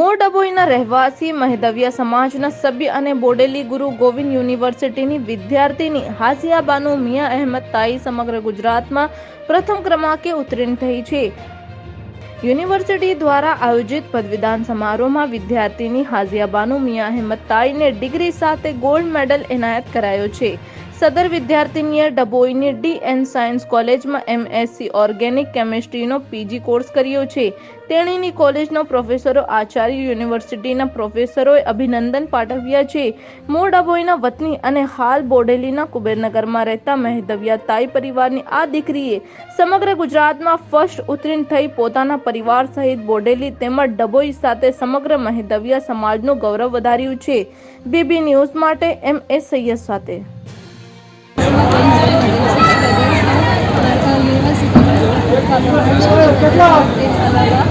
ડભોઈના રહેવાસી મહેદવિયા સમાજના સભ્ય અને બોડેલી ગુરુ ગોવિંદ યુનિવર્સિટીની વિદ્યાર્થીની હાસિયા બાનુ મિયા અહેમદ તાઈ સમગ્ર ગુજરાતમાં પ્રથમ ક્રમાંકે ઉત્તીર્ણ થઈ છે. યુનિવર્સિટી દ્વારા આયોજિત પદવીદાન સમારોહમાં વિદ્યાર્થીની હાઝિયા બાનુ મિયા અહેમદ તાઈને ડિગ્રી સાથે ગોલ્ડ મેડલ એનાયત કરાયો છે. સદર વિદ્યાર્થીનીએ ડભોઈની ડી એન સાયન્સ કોલેજમાં એમએસસી ઓર્ગેનિક કેમિસ્ટ્રીનો પીજી કોર્સ કર્યો છે. તેણીની કોલેજનો પ્રોફેસરો આચાર્ય યુનિવર્સિટીના પ્રોફેસરોએ અભિનંદન પાઠવ્યા છે. મૂળ ડભોઈના વતની અને હાલ બોડેલીના કુબેરનગરમાં રહેતા મહેદવિયા તાઈ પરિવારની આ દીકરીએ સમગ્ર ગુજરાતમાં ફર્સ્ટ ઉત્તીર્ણ થઈ પોતાના પરિવાર સહિત બોડેલી તેમજ ડભોઈ સાથે સમગ્ર મહેદવિયા સમાજનું ગૌરવ વધાર્યું છે. બીબી ન્યૂઝ માટે એમ એસ સૈયદ સાથે 我们来